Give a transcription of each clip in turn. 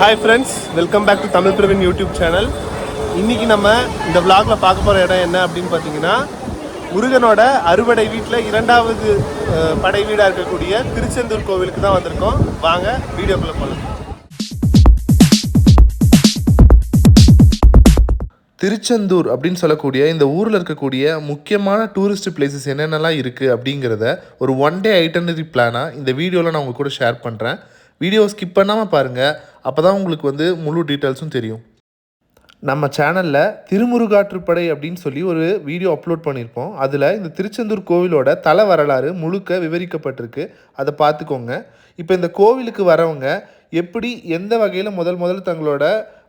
Hi friends welcome back to Tamil Praveen YouTube channel இன்றைக்கி நம்ம இந்த விளாகில் பார்க்க போகிற இடம் என்ன அப்படின்னு பார்த்தீங்கன்னா முருகனோட அறுபடை வீட்டில் இரண்டாவது படை வீடாக இருக்கக்கூடிய திருச்செந்தூர் கோவிலுக்கு தான் வந்திருக்கோம். வாங்க வீடியோக்குள்ளே போகலாம் திருச்செந்தூர் அப்படின்னு சொல்லக்கூடிய இந்த ஊரில் இருக்கக்கூடிய முக்கியமான டூரிஸ்ட் பிளேசஸ் என்னென்னலாம் இருக்குது அப்படிங்கிறத ஒரு ஒன் டே ஐட்டனரி பிளானாக இந்த வீடியோவில் நான் உங்கள் கூட ஷேர் பண்ணுறேன் வீடியோ ஸ்கிப் பண்ணாமல் பாருங்கள் அப்போ தான் உங்களுக்கு வந்து முழு டீட்டெயில்ஸும் தெரியும். நம்ம சேனலில் திருமுருகாற்றுப்படை அப்படின்னு சொல்லி ஒரு வீடியோ அப்லோட் பண்ணியிருப்போம். அதில் இந்த திருச்செந்தூர் கோவிலோட தல வரலாறு முழுக்க விவரிக்கப்பட்டிருக்கு. அதை பார்த்துக்கோங்க. இப்போ இந்த கோவிலுக்கு வரவங்க எப்படி எந்த வகையில் முதல் முதல்ல தங்களோட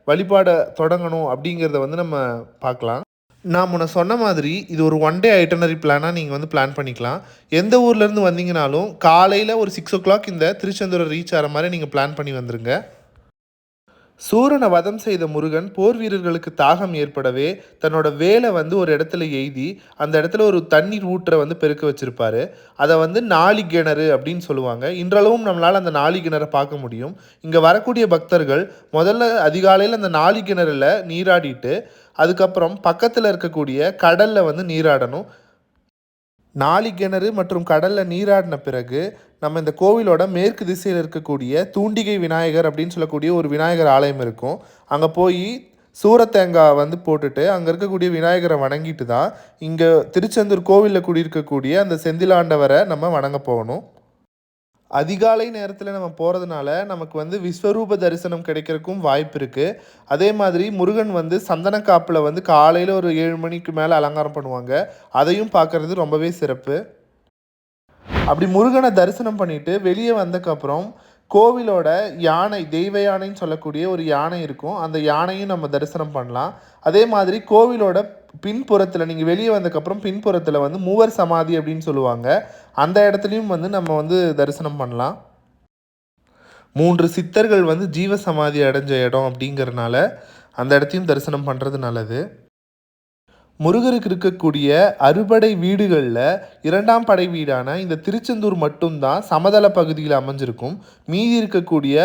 வழிபாடை தொடங்கணும் அப்படிங்கிறத வந்து நம்ம பார்க்கலாம். நான் முன்ன சொன்ன மாதிரி இது ஒரு ஒன் டே ஐட்டனரி பிளானாக நீங்கள் வந்து பிளான் பண்ணிக்கலாம். எந்த ஊர்லேருந்து வந்தீங்கனாலும் காலையில் ஒரு சிக்ஸ் ஓ கிளாக் இந்த திருச்செந்தூரை ரீச் ஆகிற மாதிரி நீங்கள் பிளான் பண்ணி வந்துருங்க. சூரனை வதம் செய்த முருகன் போர் வீரர்களுக்கு தாகம் ஏற்படவே தன்னோட வேலை வந்து ஒரு இடத்துல எய்தி அந்த இடத்துல ஒரு தண்ணீர் ஊற்றை வந்து பெருக்க வச்சுருப்பாரு. அதை வந்து நாளி கிணறு அப்படின்னு சொல்லுவாங்க. இன்றளவும் நம்மளால் அந்த நாளி கிணறை பார்க்க முடியும். இங்கே வரக்கூடிய பக்தர்கள் முதல்ல அதிகாலையில் அந்த நாளி கிணறுல நீராடிட்டு அதுக்கப்புறம் பக்கத்தில் இருக்கக்கூடிய கடலில் வந்து நீராடணும். நாளி கிணறு மற்றும் கடலில் நீராடின பிறகு நம்ம இந்த கோவிலோட மேற்கு திசையில் இருக்கக்கூடிய தூண்டிகை விநாயகர் அப்படின்னு சொல்லக்கூடிய ஒரு விநாயகர் ஆலயம் இருக்கும். அங்கே போய் சூரத்தேங்காய் வந்து போட்டுட்டு அங்கே இருக்கக்கூடிய விநாயகரை வணங்கிட்டு தான் இங்கே திருச்செந்தூர் கோவிலில் குடியிருக்கக்கூடிய அந்த செந்திலாண்டவரை நம்ம வணங்க போகணும். அதிகாலை நேரத்தில் நம்ம போகிறதுனால நமக்கு வந்து விஸ்வரூப தரிசனம் கிடைக்கிறக்கும் வாய்ப்பு இருக்குது அதே மாதிரி முருகன் வந்து சந்தன காப்பில் வந்து காலையில் ஒரு ஏழு மணிக்கு மேலே அலங்காரம் பண்ணுவாங்க. அதையும் பார்க்குறது ரொம்பவே சிறப்பு. அப்படி முருகனை தரிசனம் பண்ணிவிட்டு வெளியே வந்ததுக்கப்புறம் கோவிலோட யானை தெய்வ யானைன்னு சொல்லக்கூடிய ஒரு யானை இருக்கும். அந்த யானையும் நம்ம தரிசனம் பண்ணலாம். அதே மாதிரி கோவிலோட பின்புறத்தில் நீங்கள் வெளியே வந்தக்கப்புறம் பின்புறத்தில் வந்து மூவர் சமாதி அப்படின்னு சொல்லுவாங்க. அந்த இடத்துலையும் வந்து நம்ம வந்து தரிசனம் பண்ணலாம். மூன்று சித்தர்கள் வந்து ஜீவ சமாதி அடைஞ்ச இடம் அப்படிங்கறனால அந்த இடத்தையும் தரிசனம் பண்ணுறது நல்லது. முருகருக்கு இருக்கக்கூடிய அறுபடை வீடுகளில் இரண்டாம் படை வீடான இந்த திருச்செந்தூர் மட்டும்தான் சமதள பகுதியில் அமைஞ்சிருக்கும். மீதி இருக்கக்கூடிய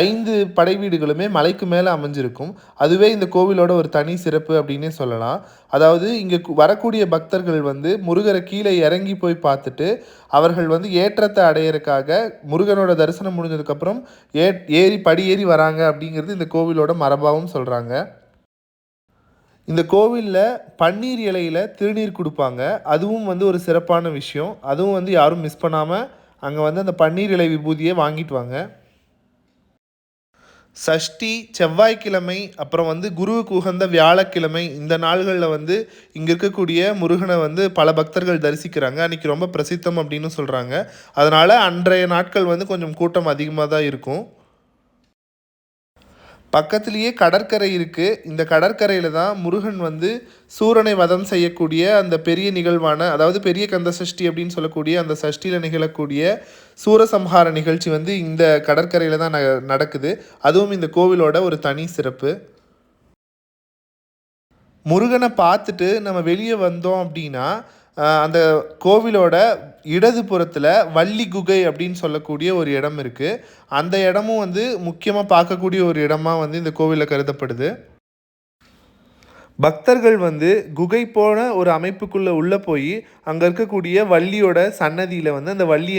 ஐந்து படை வீடுகளுமே மலைக்கு மேலே அமைஞ்சிருக்கும். அதுவே இந்த கோவிலோட ஒரு தனி சிறப்பு அப்படின்னே சொல்லலாம். அதாவது இங்கே வரக்கூடிய பக்தர்கள் வந்து முருகரை கீழே இறங்கி போய் பார்த்துட்டு அவர்கள் வந்து ஏற்றத்தை அடையறதுக்காக முருகனோட தரிசனம் முடிஞ்சதுக்கப்புறம் ஏ ஏறி படி ஏறி வராங்க அப்படிங்கிறது இந்த கோவிலோட மரபாகவும் சொல்கிறாங்க இந்த கோவிலில் பன்னீர் இலையில் திருநீர் கொடுப்பாங்க. அதுவும் வந்து ஒரு சிறப்பான விஷயம். அதுவும் வந்து யாரும் மிஸ் பண்ணாமல் அங்கே வந்து அந்த பன்னீர் இலை விபூதியை வாங்கிட்டு வாங்க. சஷ்டி செவ்வாய்க்கிழமை அப்புறம் வந்து குருவுக்கு உகந்த வியாழக்கிழமை இந்த நாள்களில் வந்து இங்கே இருக்கக்கூடிய முருகனை வந்து பல பக்தர்கள் தரிசிக்கிறாங்க. அன்றைக்கி ரொம்ப பிரசித்தம் அப்படின்னு சொல்கிறாங்க அதனால் அன்றைய நாட்கள் வந்து கொஞ்சம் கூட்டம் அதிகமாக தான் இருக்கும். பக்கத்திலேயே கடற்கரை இருக்குது இந்த கடற்கரையில் தான் முருகன் வந்து சூரனை வதம் செய்யக்கூடிய அந்த பெரிய நிகழ்வான அதாவது பெரிய கந்த சஷ்டி அப்படின்னு சொல்லக்கூடிய அந்த சஷ்டியில் நிகழக்கூடிய சூரசம்ஹார நிகழ்ச்சி வந்து இந்த கடற்கரையில் தான் ந- நடக்குது. அதுவும் இந்த கோவிலோட ஒரு தனி சிறப்பு. முருகனை பார்த்துட்டு நம்ம வெளியே வந்தோம் அப்படின்னா அந்த கோவிலோட இடது புறத்தில் வள்ளி குகை அப்படின்னு சொல்லக்கூடிய ஒரு இடம் இருக்குது அந்த இடமும் வந்து முக்கியமாக பார்க்கக்கூடிய ஒரு இடமா வந்து இந்த கோவிலில் கருதப்படுது. பக்தர்கள் வந்து குகை போன ஒரு அமைப்புக்குள்ளே உள்ளே போய் அங்கே இருக்கக்கூடிய வள்ளியோட சன்னதியில் வந்து அந்த வள்ளி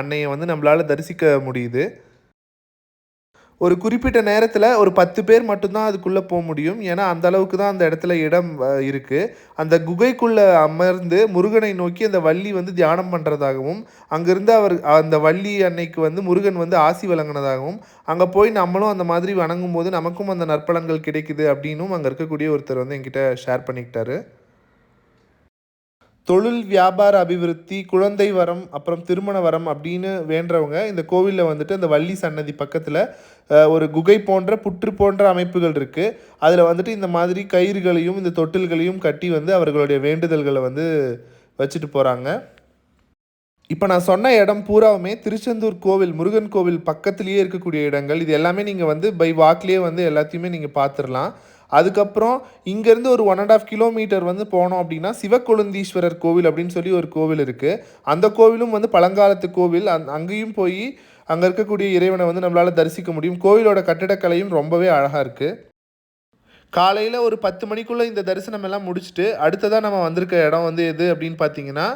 அன்னையை வந்து நம்மளால் தரிசிக்க முடியுது. ஒரு குறிப்பிட்ட நேரத்தில் ஒரு பத்து பேர் மட்டும்தான் அதுக்குள்ளே போக முடியும். ஏன்னா அந்த அளவுக்கு தான் அந்த இடத்துல இடம் இருக்குது அந்த குகைக்குள்ளே அமர்ந்து முருகனை நோக்கி அந்த வள்ளி வந்து தியானம் பண்ணுறதாகவும் அங்கேருந்து அவர் அந்த வள்ளி அன்னைக்கு வந்து முருகன் வந்து ஆசி வழங்கினதாகவும் அங்கே போய் நம்மளும் அந்த மாதிரி வணங்கும் போது நமக்கும் அந்த நற்பலன்கள் கிடைக்குது அப்படின்னும் அங்கே இருக்கக்கூடிய ஒருத்தர் வந்து என்கிட்ட ஷேர் பண்ணிக்கிட்டாரு. தொழில் வியாபார அபிவிருத்தி குழந்தை வரம் அப்புறம் திருமண வரம் அப்படின்னு வேண்டவங்க இந்த கோவிலில் வந்துட்டு இந்த வள்ளி சன்னதி பக்கத்தில் ஒரு குகை போன்ற புற்று போன்ற அமைப்புகள் இருக்குது அதில் வந்துட்டு இந்த மாதிரி கயிறுகளையும் இந்த தொட்டில்களையும் கட்டி வந்து அவர்களுடைய வேண்டுதல்களை வந்து வச்சுட்டு போகிறாங்க இப்போ நான் சொன்ன இடம் பூராவுமே திருச்செந்தூர் கோவில் முருகன் கோவில் பக்கத்துலேயே இருக்கக்கூடிய இடங்கள். இது எல்லாமே நீங்கள் வந்து பை வாக்லேயே வந்து எல்லாத்தையுமே நீங்கள் பார்த்துடலாம். அதுக்கப்புறம் இங்கேருந்து ஒரு ஒன் அண்ட் ஆஃப் கிலோமீட்டர் வந்து போனோம் அப்படின்னா சிவக்கொழுந்தீஸ்வரர் கோவில் அப்படின்னு சொல்லி ஒரு கோவில் இருக்குது அந்த கோவிலும் வந்து பழங்காலத்து கோவில். அந் அங்கேயும் போய் அங்கே இருக்கக்கூடிய இறைவனை வந்து நம்மளால் தரிசிக்க முடியும். கோவிலோட கட்டிடக்கலையும் ரொம்பவே அழகாக இருக்குது காலையில் ஒரு பத்து மணிக்குள்ளே இந்த தரிசனம் எல்லாம் முடிச்சுட்டு அடுத்ததாக நம்ம வந்திருக்க இடம் வந்து எது அப்படின்னு பார்த்தீங்கன்னா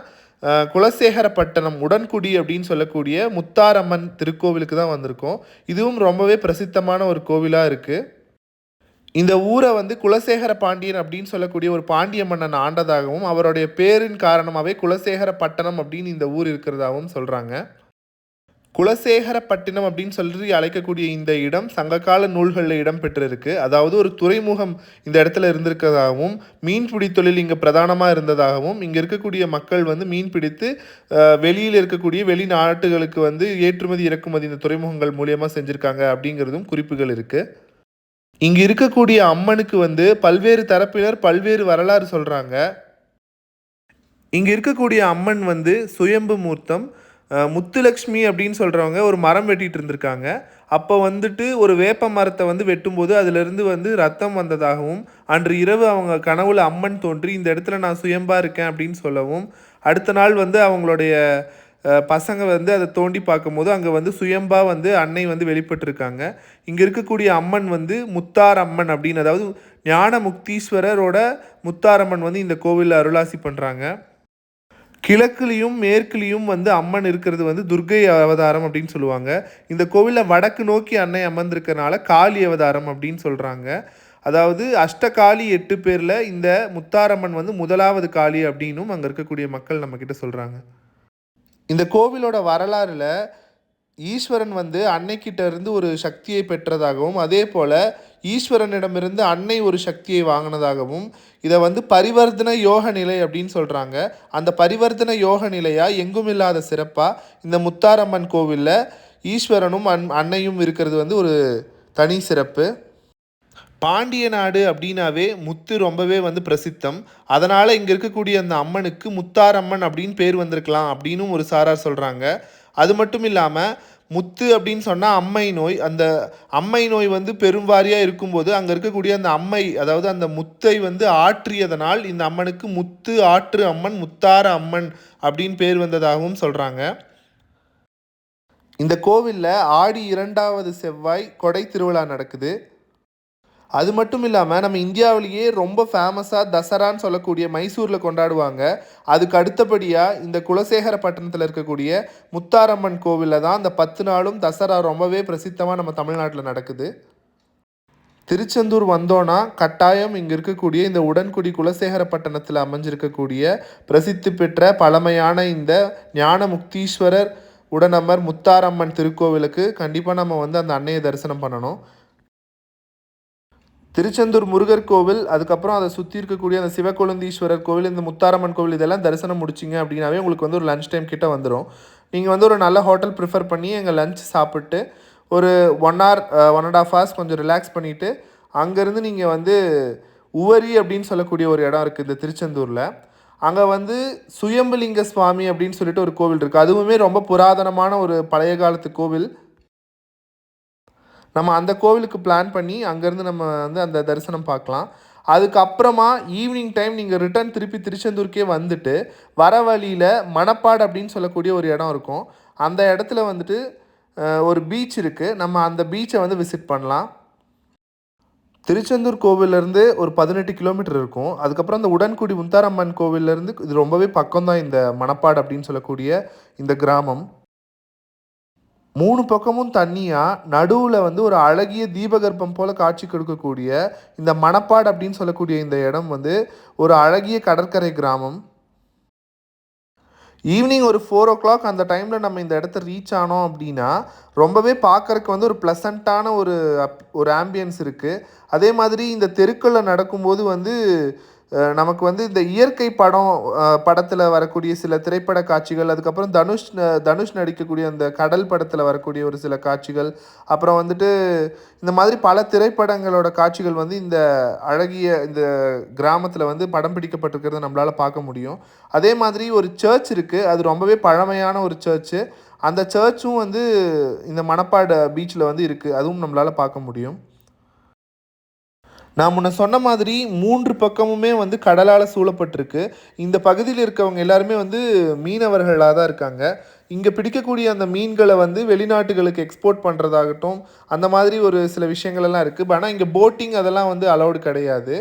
குலசேகரப்பட்டணம் உடன்குடி அப்படின்னு சொல்லக்கூடிய முத்தாரம்மன் திருக்கோவிலுக்கு தான் வந்திருக்கோம். இதுவும் ரொம்பவே பிரசித்தமான ஒரு கோவிலாக இருக்குது இந்த ஊரை வந்து குலசேகர பாண்டியன் அப்படின்னு சொல்லக்கூடிய ஒரு பாண்டிய மன்னன் ஆண்டதாகவும் அவருடைய பேரின் காரணமாகவே குலசேகர பட்டணம் அப்படின்னு இந்த ஊர் இருக்கிறதாகவும் சொல்கிறாங்க குலசேகரப்பட்டினம் அப்படின்னு சொல்லி அழைக்கக்கூடிய இந்த இடம் சங்ககால நூல்களில் இடம் பெற்றிருக்கு. அதாவது ஒரு துறைமுகம் இந்த இடத்துல இருந்திருக்கிறதாகவும் மீன்பிடி தொழில் இங்கே பிரதானமாக இருந்ததாகவும் இங்கே இருக்கக்கூடிய மக்கள் வந்து மீன் பிடித்து வெளியில் இருக்கக்கூடிய வெளிநாட்டுகளுக்கு வந்து ஏற்றுமதி இறக்குமதி இந்த துறைமுகங்கள் மூலியமாக செஞ்சுருக்காங்க அப்படிங்கிறதும் குறிப்புகள் இருக்குது இங்கே இருக்கக்கூடிய அம்மனுக்கு வந்து பல்வேறு தரப்பினர் பல்வேறு வரலாறு சொல்கிறாங்க இங்கே இருக்கக்கூடிய அம்மன் வந்து சுயம்பு மூர்த்தம் முத்துலக்ஷ்மி அப்படின்னு சொல்கிறவங்க ஒரு மரம் வெட்டிகிட்டு இருந்திருக்காங்க. அப்போ வந்துட்டு ஒரு வேப்ப மரத்தை வந்து வெட்டும்போது அதிலிருந்து வந்து ரத்தம் வந்ததாகவும் அன்று இரவு அவங்க கனவுல அம்மன் தோன்றி இந்த இடத்துல நான் சுயம்பாக இருக்கேன் அப்படின்னு சொல்லவும் அடுத்த நாள் வந்து அவங்களுடைய பசங்க வந்து அதை தோண்டி பார்க்கும்போது அங்கே வந்து சுயம்பா வந்து அன்னை வந்து வெளிப்பட்டிருக்காங்க. இங்கே இருக்கக்கூடிய அம்மன் வந்து முத்தார் அம்மன் அப்படின்னு அதாவது ஞான முக்தீஸ்வரரோட முத்தாரம்மன் வந்து இந்த கோவிலில் அருளாசி பண்ணுறாங்க கிழக்குலேயும் மேற்குலேயும் வந்து அம்மன் இருக்கிறது வந்து துர்க்கை அவதாரம் அப்படின்னு சொல்லுவாங்க. இந்த கோவிலில் வடக்கு நோக்கி அன்னை அமர்ந்திருக்கிறனால காளி அவதாரம் அப்படின்னு சொல்கிறாங்க அதாவது அஷ்டகாளி எட்டு பேரில் இந்த முத்தாரம்மன் வந்து முதலாவது காளி அப்படின்னும் அங்கே இருக்கக்கூடிய மக்கள் நம்மக்கிட்ட சொல்கிறாங்க இந்த கோவிலோட வரலாறில் ஈஸ்வரன் வந்து அன்னைக்கிட்ட இருந்து ஒரு சக்தியை பெற்றதாகவும் அதே போல் ஈஸ்வரனிடமிருந்து அன்னை ஒரு சக்தியை வாங்கினதாகவும் இதை வந்து பரிவர்த்தன யோக நிலை அப்படின்னு சொல்கிறாங்க அந்த பரிவர்த்தன யோக நிலையாக எங்கும் இல்லாத சிறப்பாக இந்த முத்தாரம்மன் கோவிலில் ஈஸ்வரனும் அன் அன்னையும் இருக்கிறது வந்து ஒரு தனி சிறப்பு. பாண்டிய நாடு அப்படின்னாவே முத்து ரொம்பவே வந்து பிரசித்தம். அதனால் இங்கே இருக்கக்கூடிய அந்த அம்மனுக்கு முத்தாரம்மன் அப்படின்னு பேர் வந்திருக்கலாம் அப்படின்னும் ஒரு சாரார் சொல்கிறாங்க அது மட்டும் இல்லாமல் முத்து அப்படின்னு சொன்னால் அம்மை நோய். அந்த அம்மை நோய் வந்து பெரும்வாரியாக இருக்கும்போது அங்கே இருக்கக்கூடிய அந்த அம்மை அதாவது அந்த முத்தை வந்து ஆற்றியதனால் இந்த அம்மனுக்கு முத்து ஆற்று அம்மன் முத்தார அம்மன் அப்படின்னு பேர் வந்ததாகவும் சொல்கிறாங்க இந்த கோவிலில் ஆடி இரண்டாவது செவ்வாய் கொடை திருவிழா நடக்குது. அது மட்டும் இல்லாமல் நம்ம இந்தியாவிலேயே ரொம்ப ஃபேமஸாக தசரான்னு சொல்லக்கூடிய மைசூரில் கொண்டாடுவாங்க. அதுக்கு அடுத்தபடியாக இந்த குலசேகரப்பட்டினத்தில் இருக்கக்கூடிய முத்தாரம்மன் கோவிலில் தான் அந்த பத்து நாளும் தசரா ரொம்பவே பிரசித்தமாக நம்ம தமிழ்நாட்டில் நடக்குது. திருச்செந்தூர் வந்தோன்னா கட்டாயம் இங்கே இருக்கக்கூடிய இந்த உடன்குடி குலசேகரப்பட்டினத்தில் அமைஞ்சிருக்கக்கூடிய பிரசித்தி பெற்ற பழமையான இந்த ஞான முக்தீஸ்வரர் உடனமர் முத்தாரம்மன் திருக்கோவிலுக்கு கண்டிப்பாக நம்ம வந்து அந்த அன்னையை தரிசனம் பண்ணணும். திருச்செந்தூர் முருகர் கோவில் அதுக்கப்புறம் அதை சுற்றி இருக்கக்கூடிய அந்த சிவகொழுந்தீஸ்வரர் கோவில் இந்த முத்தாரம்மன் கோவில் இதெல்லாம் தரிசனம் முடிச்சிங்க அப்படின்னாவே உங்களுக்கு வந்து ஒரு லஞ்ச் டைம் கிட்டே வந்துடும் நீங்கள் வந்து ஒரு நல்ல ஹோட்டல் ப்ரிஃபர் பண்ணி எங்கள் லஞ்ச் சாப்பிட்டு ஒரு one hour one and half hours கொஞ்சம் ரிலாக்ஸ் பண்ணிவிட்டு அங்கேருந்து நீங்கள் வந்து உவரி அப்படின்னு சொல்லக்கூடிய ஒரு இடம் இருக்குது இந்த திருச்செந்தூரில். அங்கே வந்து சுயம்புலிங்க சுவாமி அப்படின்னு சொல்லிட்டு ஒரு கோவில் இருக்குது அதுவுமே ரொம்ப புராதனமான ஒரு பழைய காலத்து கோவில். நம்ம அந்த கோவிலுக்கு பிளான் பண்ணி அங்கேருந்து நம்ம வந்து அந்த தரிசனம் பார்க்கலாம். அதுக்கப்புறமா ஈவினிங் டைம் நீங்கள் ரிட்டர்ன் திருப்பி திருச்செந்தூருக்கே வந்துட்டு வர வழியில் மணப்பாடு அப்படின்னு சொல்லக்கூடிய ஒரு இடம் இருக்கும். அந்த இடத்துல வந்துட்டு ஒரு பீச் இருக்குது நம்ம அந்த பீச்சை வந்து விசிட் பண்ணலாம். திருச்செந்தூர் கோவிலேருந்து ஒரு பதினெட்டு கிலோமீட்டர் இருக்கும். அதுக்கப்புறம் அந்த உடன்குடி முத்தாரம்மன் கோவிலேருந்து இது ரொம்பவே பக்கம்தான் இந்த மணப்பாடு அப்படின்னு சொல்லக்கூடிய இந்த கிராமம். மூணு பக்கமும் தண்ணியாக நடுவில் வந்து ஒரு அழகிய தீபகற்பம் போல காட்சி கொடுக்கக்கூடிய இந்த மணப்பாடு அப்படின்னு சொல்லக்கூடிய இந்த இடம் வந்து ஒரு அழகிய கடற்கரை கிராமம். ஈவினிங் ஒரு ஃபோர் ஓ கிளாக் அந்த டைமில் நம்ம இந்த இடத்த ரீச் ஆனோம் அப்படின்னா ரொம்பவே பார்க்கறக்கு வந்து ஒரு ப்ளசண்ட்டான ஒரு அப்- ஒரு ஆம்பியன்ஸ் இருக்குது அதே மாதிரி இந்த தெருக்களில் நடக்கும்போது வந்து நமக்கு வந்து இந்த இயற்கை படம் படத்தில் வரக்கூடிய சில திரைப்பட காட்சிகள் அதுக்கப்புறம் தனுஷ் தனுஷ் நடிக்கக்கூடிய அந்த கடல் படத்தில் வரக்கூடிய ஒரு சில காட்சிகள் அப்புறம் வந்துட்டு இந்த மாதிரி பல திரைப்படங்களோட காட்சிகள் வந்து இந்த அழகிய இந்த கிராமத்தில் வந்து படம் பிடிக்கப்பட்டிருக்கிறத நம்மளால் பார்க்க முடியும். அதே மாதிரி ஒரு சர்ச் இருக்குது அது ரொம்பவே பழமையான ஒரு சர்ச்சு அந்த சர்ச்சும் வந்து இந்த மணப்பாடு பீச்சில் வந்து இருக்குது அதுவும் நம்மளால் பார்க்க முடியும். நான் முன்ன சொன்ன மாதிரி மூன்று பக்கமுமே வந்து கடலால் சூழப்பட்டிருக்கு. இந்த பகுதியில் இருக்கவங்க எல்லாருமே வந்து மீனவர்களாக தான் இருக்காங்க. இங்கே பிடிக்கக்கூடிய அந்த மீன்களை வந்து வெளிநாட்டுகளுக்கு எக்ஸ்போர்ட் பண்ணுறதாகட்டும் அந்த மாதிரி ஒரு சில விஷயங்கள் எல்லாம் இருக்குது ஆனால் இங்கே போட்டிங் அதெல்லாம் வந்து அலௌடு கிடையாது.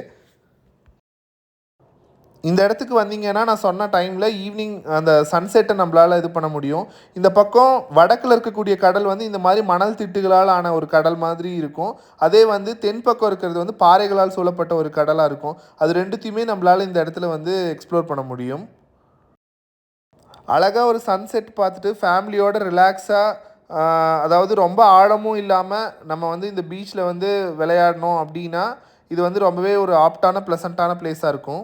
இந்த இடத்துக்கு வந்தீங்கன்னா நான் சொன்ன டைமில் ஈவினிங் அந்த சன்செட்டை நம்மளால் இது பண்ண முடியும். இந்த பக்கம் வடக்கில் இருக்கக்கூடிய கடல் வந்து இந்த மாதிரி மணல் திட்டுகளால் ஆன ஒரு கடல் மாதிரி இருக்கும். அதே வந்து தென் பக்கம் இருக்கிறது வந்து பாறைகளால் சூழப்பட்ட ஒரு கடலாக இருக்கும். அது ரெண்டுத்தையுமே நம்மளால் இந்த இடத்துல வந்து எக்ஸ்ப்ளோர் பண்ண முடியும். அழகாக ஒரு சன்செட் பார்த்துட்டு ஃபேமிலியோட ரிலாக்ஸாக அதாவது ரொம்ப ஆழமும் இல்லாமல் நம்ம வந்து இந்த பீச்சில் வந்து விளையாடணும் அப்படின்னா இது வந்து ரொம்பவே ஒரு ஆப்டான ப்ளசண்ட்டான பிளேஸாக இருக்கும்.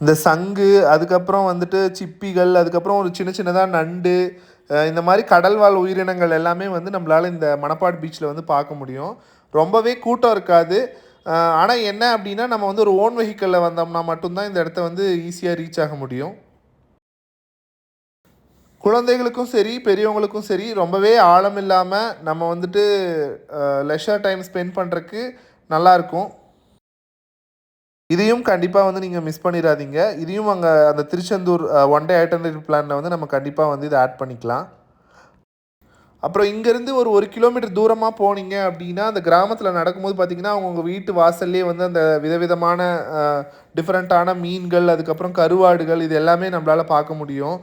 இந்த சங்கு அதுக்கப்புறம் வந்துட்டு சிப்பிகள் அதுக்கப்புறம் ஒரு சின்ன சின்னதாக நண்டு இந்த மாதிரி கடல்வாழ் உயிரினங்கள் எல்லாமே வந்து நம்மளால் இந்த மணப்பாடு பீச்சில் வந்து பார்க்க முடியும். ரொம்பவே கூட்டம் இருக்காது. ஆனால் என்ன அப்படின்னா நம்ம வந்து ஒரு ஓன் வெஹிக்கிளில் வந்தோம்னா மட்டும்தான் இந்த இடத்த வந்து ஈஸியாக ரீச் ஆக முடியும். குழந்தைகளுக்கும் சரி பெரியவங்களுக்கும் சரி ரொம்பவே ஆழம் இல்லாமல் நம்ம வந்துட்டு லெஷர் டைம் ஸ்பெண்ட் பண்ணுறக்கு நல்லாயிருக்கும் இதையும் கண்டிப்பாக வந்து நீங்கள் மிஸ் பண்ணிடாதீங்க. இதையும் அங்கே அந்த திருச்செந்தூர் ஒன் டே ஐட்டனரி பிளானில் வந்து நம்ம கண்டிப்பாக வந்து இதை ஆட் பண்ணிக்கலாம். அப்புறம் இங்கேருந்து ஒரு ஒரு கிலோமீட்டர் தூரமாக போனீங்க அப்படின்னா அந்த கிராமத்தில் நடக்கும்போது பார்த்தீங்கன்னா அவங்க வீட்டு வாசல்லே வந்து அந்த விதவிதமான டிஃப்ரெண்ட்டான மீன்கள் அதுக்கப்புறம் கருவாடுகள் இது எல்லாமே நம்மளால் பார்க்க முடியும்.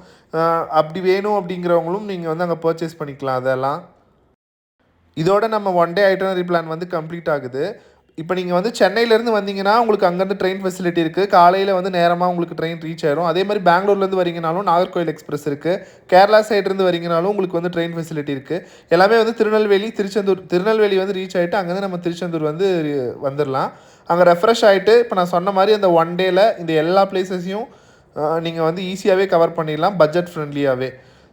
அப்படி வேணும் அப்படிங்கிறவங்களும் நீங்கள் வந்து அங்கே பர்ச்சேஸ் பண்ணிக்கலாம் அதெல்லாம். இதோட நம்ம ஒன் டே ஐட்டனரி பிளான் வந்து கம்ப்ளீட் ஆகுது. இப்போ நீங்கள் வந்து சென்னையிலேருந்து வந்தீங்கன்னா உங்களுக்கு அங்கேருந்து ட்ரெயின் ஃபெசிலிட்டி இருக்குது காலையில் வந்து நேரமாக உங்களுக்கு ட்ரெயின் ரீச் ஆயிரும். அதே மாதிரி பெங்களூர்லேருந்து வரீங்கனாலும் நாகர்கோயில் எக்ஸ்பிரஸ் இருக்குது கேரளா சைட்லேருந்து வரீங்கனாலும் உங்களுக்கு வந்து ட்ரெயின் ஃபெசிலிட்டி இருக்குது எல்லாமே வந்து திருநெல்வேலி திருச்செந்தூர் திருநெல்வேலி வந்து ரீச் ஆகிட்டு அங்கேருந்து நம்ம திருச்செந்தூர் வந்து வந்துடலாம் அங்கே ரெஃப்ரெஷ் ஆகிட்டு இப்போ நான் சொன்ன மாதிரி அந்த ஒன் டேயில் இந்த எல்லா பிளேசஸையும் நீங்கள் வந்து ஈஸியாகவே கவர் பண்ணிடலாம் பட்ஜெட் ஃப்ரெண்ட்லியாகவே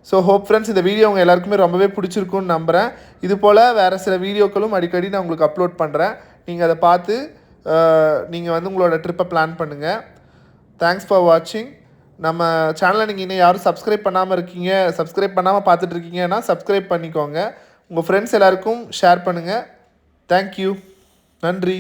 ஸோ ஹோப் ஃப்ரெண்ட்ஸ் இந்த வீடியோ உங்கள் எல்லாருக்குமே ரொம்பவே பிடிச்சிருக்குன்னு நம்புகிறேன் இது போல் வேறு சில வீடியோக்களும் அடிக்கடி நான் உங்களுக்கு அப்லோட் பண்ணுறேன் நீங்கள் அதை பார்த்து நீங்கள் வந்து உங்களோட ட்ரிப்பை பிளான் பண்ணுங்கள் தேங்க்ஸ் ஃபார் வாட்சிங் நம்ம சேனலை நீங்கள் இன்னும் யாரும் சப்ஸ்கிரைப் பண்ணாமல் இருக்கீங்க சப்ஸ்கிரைப் பண்ணாமல் பார்த்துட்ருக்கீங்கன்னா சப்ஸ்கிரைப் பண்ணிக்கோங்க. உங்கள் ஃப்ரெண்ட்ஸ் எல்லாருக்கும் ஷேர் பண்ணுங்கள் தேங்க்யூ நன்றி.